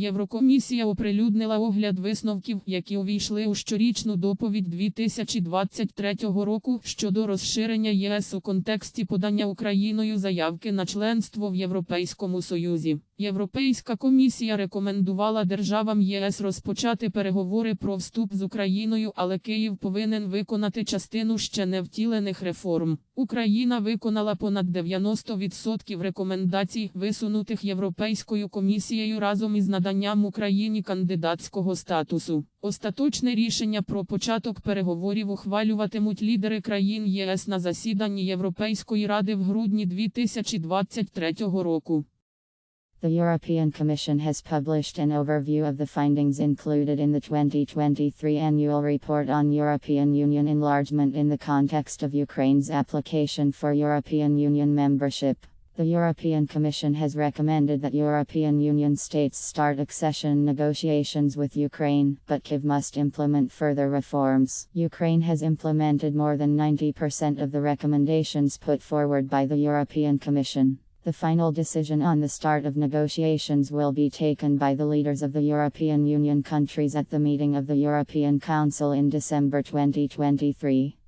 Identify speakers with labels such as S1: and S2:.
S1: Єврокомісія оприлюднила огляд висновків, які увійшли у щорічну доповідь 2023 року щодо розширення ЄС у контексті подання Україною заявки на членство в Європейському Союзі. Європейська комісія рекомендувала державам єС розпочати переговори про вступ з Україною, але Київ повинен виконати частину ще не втілених реформ. Україна виконала понад 90% рекомендацій, висунутих Європейською комісією разом із наданням Україні кандидатського статусу. Остаточне рішення про початок переговорів ухвалюватимуть лідери країн ЄС на засіданні Європейської ради в грудні 2023 року.
S2: The European Commission has published an overview of the findings included in the 2023 annual report on European Union enlargement in the context of Ukraine's application for European Union membership. The European Commission has recommended that European Union states start accession negotiations with Ukraine, but Kiev must implement further reforms. Ukraine has implemented more than 90% of the recommendations put forward by the European Commission. The final decision on the start of negotiations will be taken by the leaders of the European Union countries at the meeting of the European Council in December 2023.